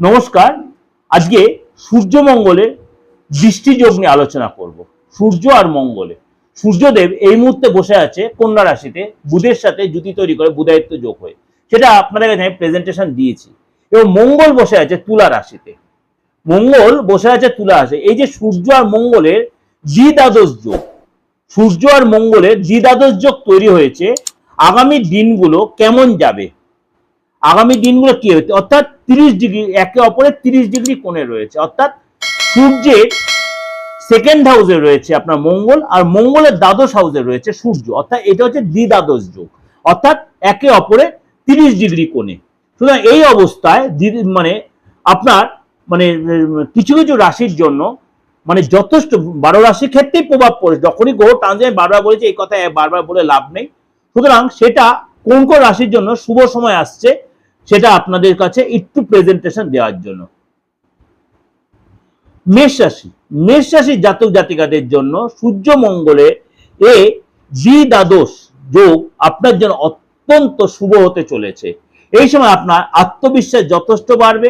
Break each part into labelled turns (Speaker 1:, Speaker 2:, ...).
Speaker 1: নমস্কার, আজকে সূর্য সূর্যমঙ্গলের দৃষ্টিযোগ নিয়ে আলোচনা করব। সূর্য আর মঙ্গলে। সূর্যদেব এই মুহূর্তে বসে আছে কন্যা রাশিতে, বুধের সাথে জুতি তৈরি করে বুধায়িত্ব যোগ হয়ে। সেটা আপনাদের কাছে আমি প্রেজেন্টেশন দিয়েছি। এবং মঙ্গল বসে আছে তুলা রাশিতে। মঙ্গল বসে আছে তুলা রাশি এই যে সূর্য আর মঙ্গলের দ্বিদ্বাদশ যোগ, সূর্য আর মঙ্গলের দ্বিদ্বাদশ যোগ তৈরি হয়েছে, আগামী দিনগুলো কেমন যাবে? আগামী দিনগুলো কি হচ্ছে অর্থাৎ তিরিশ ডিগ্রি, একে অপরের তিরিশ ডিগ্রি কোণে রয়েছে। অর্থাৎ সূর্যের সেকেন্ড হাউসে রয়েছে আপনার মঙ্গল আর মঙ্গলের দ্বাদশ হাউসে রয়েছে সূর্য। অর্থাৎ এটা হচ্ছে দ্বিদ্বাদশ যোগ। অর্থাৎ একে অপরের তিরিশ ডিগ্রি কোণে। সুতরাং এই অবস্থায় মানে আপনার মানে কিছু কিছু রাশির জন্য মানে যথেষ্ট, বারো রাশির ক্ষেত্রেই প্রভাব পড়ে যখনই গ্রহ আমি বারবার বলেছি, এই কথা বারবার বলে লাভ নেই। সুতরাং সেটা কোন কোন রাশির জন্য শুভ সময় আসছে সেটা আপনাদের কাছে একটু প্রেজেন্টেশন দেওয়ার জন্য। মেষ রাশি। মেষ রাশির জাতক জাতিকাদের জন্য সূর্য মঙ্গলে এ দ্বিদ্বাদশ যোগ আপনার জন্য অত্যন্ত শুভ হতে চলেছে। এই সময় আপনার আত্মবিশ্বাস যথেষ্ট বাড়বে,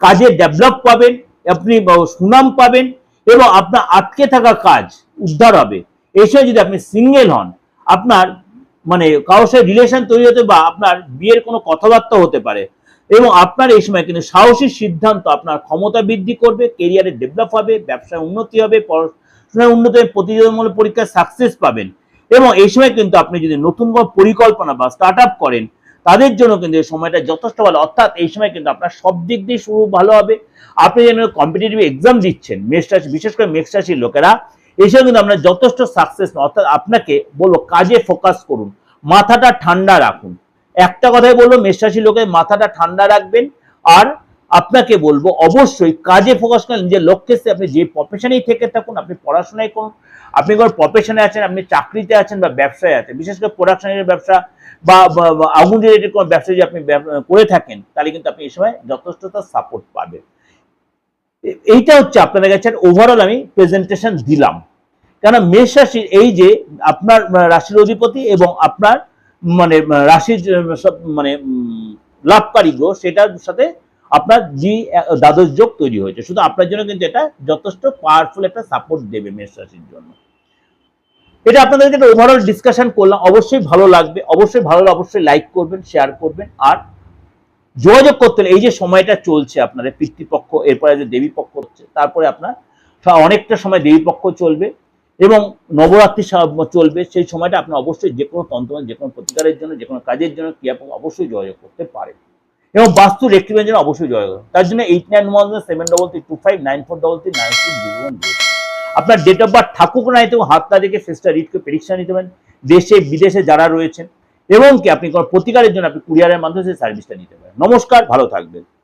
Speaker 1: কাজে ডেভেলপ পাবেন, আপনি সুনাম পাবেন এবং আপনার আটকে থাকা কাজ উদ্ধার হবে। এই সময় যদি আপনি সিঙ্গেল হন, আপনার মানে কারোর সাথে রিলেশন তৈরি হতে বা আপনার বিয়ের কোনো কথাবার্তা হতে পারে। এবং আপনার এই সময় কিন্তু সাহসী সিদ্ধান্ত আপনার ক্ষমতা বৃদ্ধি করবে কেরিয়ারে ডেভেলপ হবে, ব্যবসায় উন্নতি হবে, পড়াশোনায় উন্নতি হবে, প্রতিযোগিতামূলক পরীক্ষায় সাকসেস পাবেন। এবং এই সময় কিন্তু আপনি যদি নতুন কোনো পরিকল্পনা বা স্টার্ট আপ করেন, তাদের জন্য কিন্তু এই সময়টা যথেষ্ট ভালো। অর্থাৎ এই সময় কিন্তু আপনার সব দিক দিয়ে শুরু ভালো হবে। আপনি যেন কম্পিটিটিভ এক্সাম দিচ্ছেন, মেষ রাশি, বিশেষ করে মেষ রাশির লোকেরা এই কিন্তু আপনার যথেষ্ট সাকসেস অর্থাৎ আপনাকে বলব, কাজে ফোকাস করুন, মাথাটা ঠান্ডা রাখুন। একটা কথাই বলব মেষ রাশির লোকের মাথাটা ঠান্ডা রাখবেন। আর আপনাকে বলব, অবশ্যই কাজে ফোকাস করেন নিজের লক্ষ্যে আপনি যে প্রফেশনেই থেকে থাকুন, আপনি পড়াশোনায় করুন। আপনি কোনো প্রফেশনে আছেন, আপনি চাকরিতে আছেন বা ব্যবসায় আছেন, বিশেষ করে প্রোডাকশনের ব্যবসা বা আগুন রিলেটেড কোনো ব্যবসা যদি আপনি করে থাকেন, তাহলে কিন্তু আপনি এই সময় যথেষ্ট সাপোর্ট পাবেন। এইটা হচ্ছে আপনাদের কাছে ওভারঅল আমি প্রেজেন্টেশন দিলাম। কেন মেষ রাশির এই যে আপনার রাশির অধিপতি এবং আপনার মানে রাশির মানে লাভকারী গ্রহ, সেটার সাথে আপনার জি দ্বাদশ যোগ তৈরি হয়েছে। শুধু আপনার জন্য কিন্তু এটা যথেষ্ট পাওয়ারফুল একটা সাপোর্ট দেবে মেষ রাশির জন্য। এটা আপনাদেরকে একটা ওভারঅল ডিসকাশন করলাম। অবশ্যই ভালো লাগবে। অবশ্যই ভালো অবশ্যই লাইক করবেন শেয়ার করবেন, আর যোগাযোগ করতে এই যে সময়টা চলছে আপনাদের পিতৃপক্ষ, এরপরে যে দেবী পক্ষ হচ্ছে, তারপরে আপনার অনেকটা সময় দেবী পক্ষ চলবে এবং নবরাত্রি চলবে, সেই সময়টা আপনি অবশ্যই যে কোনো তন্ত্র, যে কোনো প্রতিকারের জন্য, যে কোনো কাজের জন্য ক্রিয়াপক অবশ্যই যোগাযোগ করতে পারেন। এবং বাস্তু রেক্টিভের জন্য অবশ্যই যোগাযোগ তার জন্য eight nine one seven double three two five nine four double three nine two zero one আপনার ডেট অফ বার্থ থাকুক না হাত হাতটা দেখে ফেসটা রিড করে নিতে পারেন। দেশে, বিদেশে যারা রয়েছেন এবং কি আপনি কোনো প্রতিকারের জন্য আপনি কুরিয়ারের মাধ্যমে সেই সার্ভিসটা নিতে পারেন। নমস্কার, ভালো থাকবেন।